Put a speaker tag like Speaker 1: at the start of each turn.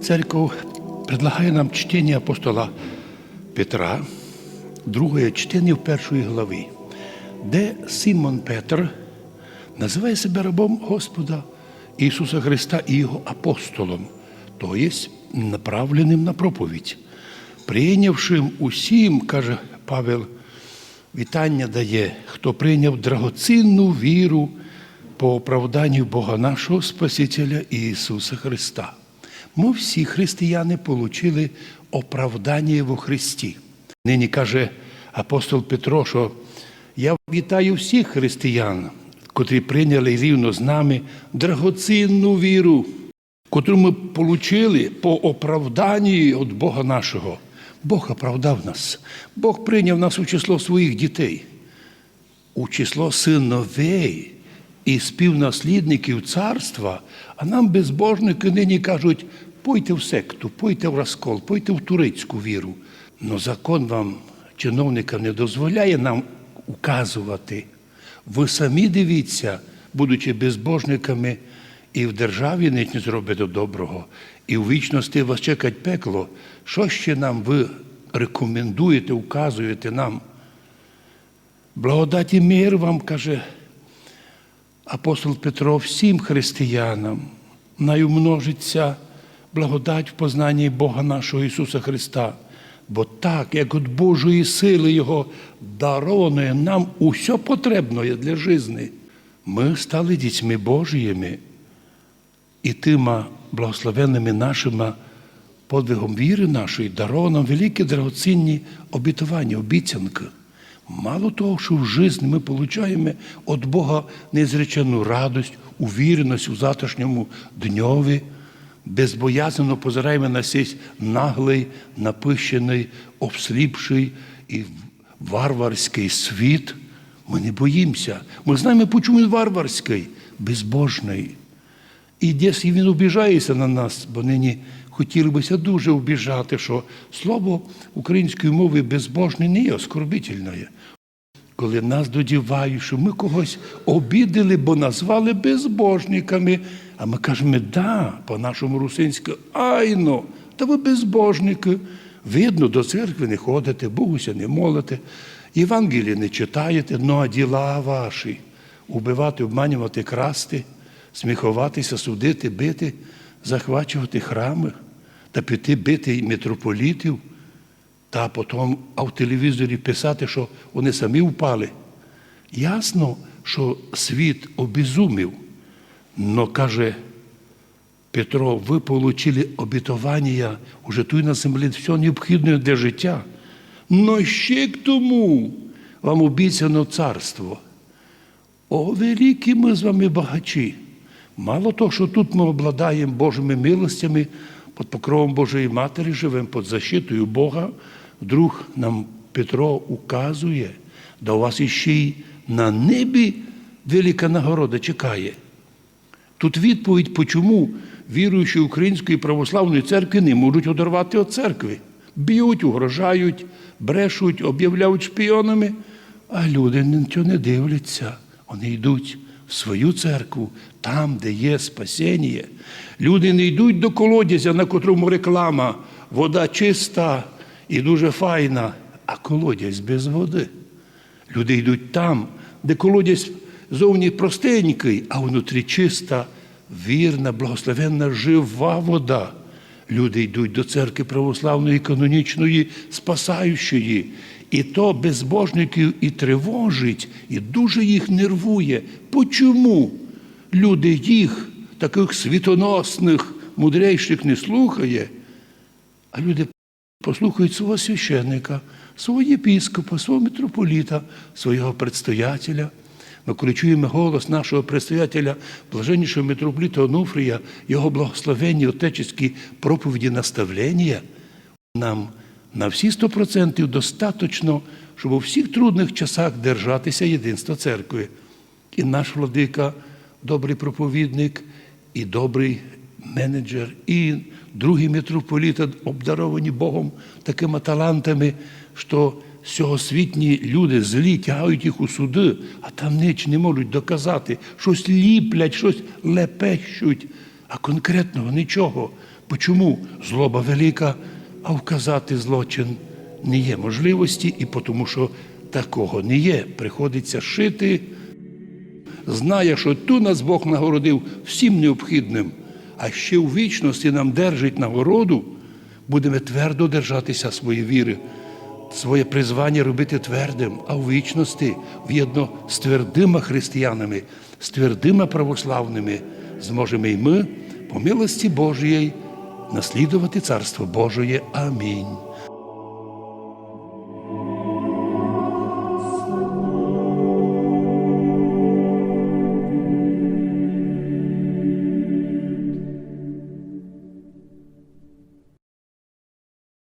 Speaker 1: Церковь предлагає нам чтення апостола Петра, друге чтення першої глави, де Симон Петр називає себе рабом Господа Ісуса Христа і Його апостолом, то є направленим на проповідь. Прийнявшим усім, каже Павел, вітання дає, хто прийняв драгоцінну віру по оправданню Бога нашого Спасителя Ісуса Христа. Ми всі християни отримали оправдання во Христі. Нині каже апостол Петро, що я вітаю всіх християн, котрі прийняли рівно з нами драгоцінну віру, котру ми отримали по оправданні від Бога нашого. Бог оправдав нас, Бог прийняв нас у число своїх дітей, у число синовей і співнаслідників царства, а нам безбожники нині кажуть, пойте в секту, пойте в розкол, пойте в турецьку віру. Но закон вам, чиновникам, не дозволяє нам указувати. Ви самі дивіться, будучи безбожниками, і в державі не зробите доброго, і в вічності вас чекать пекло. Що ще нам ви рекомендуєте, указуєте нам? Благодать і мир вам, каже апостол Петро, всім християнам найумножиться благодать в познанні Бога нашого Ісуса Христа. Бо так, як від Божої сили Його даровано нам усе потрібне для житті, ми стали дітьми Божіми і тима благословенними нашими подвигом віри нашої даровано нам великі драгоцінні обітування, обіцянки. Мало того, що в житті ми отримуємо від Бога незречену радость, увіреність у завтрашньому дньові, безбоязненно позираємо на сей наглий, напищений, обсліпший і варварський світ. Ми не боїмося. Ми знаємо, чому він варварський, безбожний. І десь він обіжається на нас, бо нині хотіли бися дуже обіжати, що слово української мови безбожне не є оскорбительне. Коли нас додівають, що ми когось обідали, бо назвали безбожниками, а ми кажемо, да, по-нашому русинську, айно, та ви безбожники. Видно, до церкви не ходите, Богуся не молите, Євангелії не читаєте, ну а діла ваші убивати, обманювати, красти сміхуватися, судити, бити, захвачувати храми та піти бити митрополітів, та потім а в телевізорі писати, що вони самі впали. Ясно, що світ обізумів, но каже Петро, ви отримали обітування уже тут на землі все необхідне для життя. Но ще к тому вам обіцяно царство. О, великі ми з вами багачі. Мало того, що тут ми обладаємо Божими милостями, під покровом Божої Матері живемо під защитою Бога, вдруг нам Петро указує, да у вас іще й на небі велика нагорода чекає. Тут відповідь, чому віруючі Української православної церкви не можуть одорвати від церкви. Б'ють, угрожають, брешуть, об'являють шпіонами, а люди нічого не дивляться. Вони йдуть в свою церкву, там, де є спасіння. Люди не йдуть до колодязя, на котрому реклама, вода чиста і дуже файна, а колодязь без води. Люди йдуть там, де колодязь зовні простенький, а внутрі чиста, вірна, благословенна, жива вода. Люди йдуть до церкви православної, канонічної, спасаючої. І то безбожників і тривожить, і дуже їх нервує. Почому люди їх, таких світоносних, мудрейших, не слухає, а люди послухають свого священника, свого єпіскопа, свого митрополіта, свого предстоятеля. Ми коли чуємо голос нашого предстоятеля, блаженнішого митрополіта Онуфрія, його благословенні отечеські проповіді наставлення, нам на всі 100% достаточно, щоб у всіх трудних часах держатися єдинства церкви. І наш владика, добрий проповідник, і добрий менеджер, і другі митрополіти, обдаровані Богом такими талантами, що сьогосвітні люди злі тягають їх у суди, а там ніч не можуть доказати, щось ліплять, щось лепещуть, а конкретного нічого. Почому злоба велика, а вказати злочин не є можливості, і тому що такого не є. Приходиться шити, знає, що ту нас Бог нагородив всім необхідним, а ще у вічності нам держить нагороду, будемо твердо держатися своєї віри, своє призвання робити твердим, а у вічності в'єдно з твердими християнами, з твердими православними зможемо і ми, по милості Божої, наслідувати Царство Божої. Амінь.